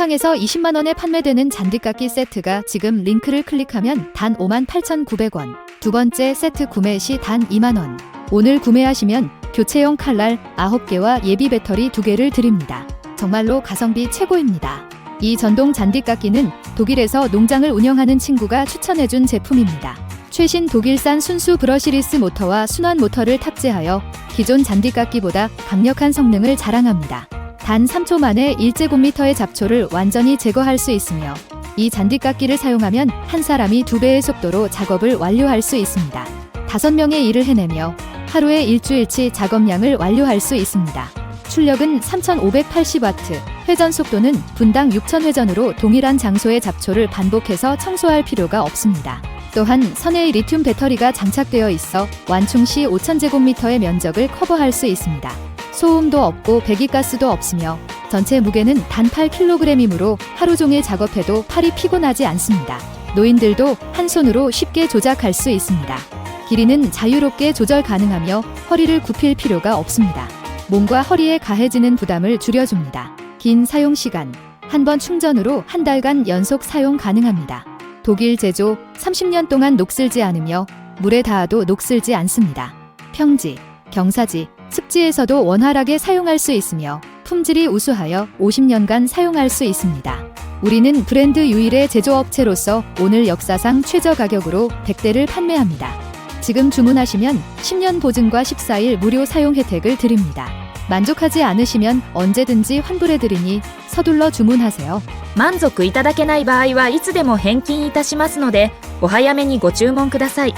쿠팡에서 20만 원에 판매되는 잔디깎기 세트가 지금 링크를 클릭하면 단 58,900원. 두 번째 세트 구매 시 단 2만 원. 오늘 구매하시면 교체용 칼날 9개와 예비 배터리 2개를 드립니다. 정말로 가성비 최고입니다. 이 전동 잔디깎기는 독일에서 농장을 운영하는 친구가 추천해준 제품입니다. 최신 독일산 순수 브러시리스 모터와 순환 모터를 탑재하여 기존 잔디깎기보다 강력한 성능을 자랑합니다. 단 3초 만에 1제곱미터의 잡초를 완전히 제거할 수 있으며 이 잔디깎기를 사용하면 한 사람이 두 배의 속도로 작업을 완료할 수 있습니다. 다섯 명의 일을 해내며 하루에 일주일치 작업량을 완료할 수 있습니다. 출력은 3580와트, 회전 속도는 분당 6000회전으로 동일한 장소의 잡초를 반복해서 청소할 필요가 없습니다. 또한 선의 리튬 배터리가 장착되어 있어 완충 시 5000제곱미터의 면적을 커버할 수 있습니다. 소음도 없고 배기가스도 없으며 전체 무게는 단 8kg이므로 하루 종일 작업해도 팔이 피곤하지 않습니다. 노인들도 한 손으로 쉽게 조작할 수 있습니다. 길이는 자유롭게 조절 가능하며 허리를 굽힐 필요가 없습니다. 몸과 허리에 가해지는 부담을 줄여줍니다. 긴 사용 시간, 한 번 충전으로 한 달간 연속 사용 가능합니다. 독일 제조 30년 동안 녹슬지 않으며 물에 닿아도 녹슬지 않습니다. 평지, 경사지, 습지에서도 원활하게 사용할 수 있으며 품질이 우수하여 50년간 사용할 수 있습니다. 우리는 브랜드 유일의 제조업체로서 오늘 역사상 최저 가격으로 100대를 판매합니다. 지금 주문하시면 10년 보증과 14일 무료 사용 혜택을 드립니다. 만족하지 않으시면 언제든지 환불해드리니 서둘러 주문하세요. 満足いただけない場合はいつでも返金いたしますのでお早めにご注文ください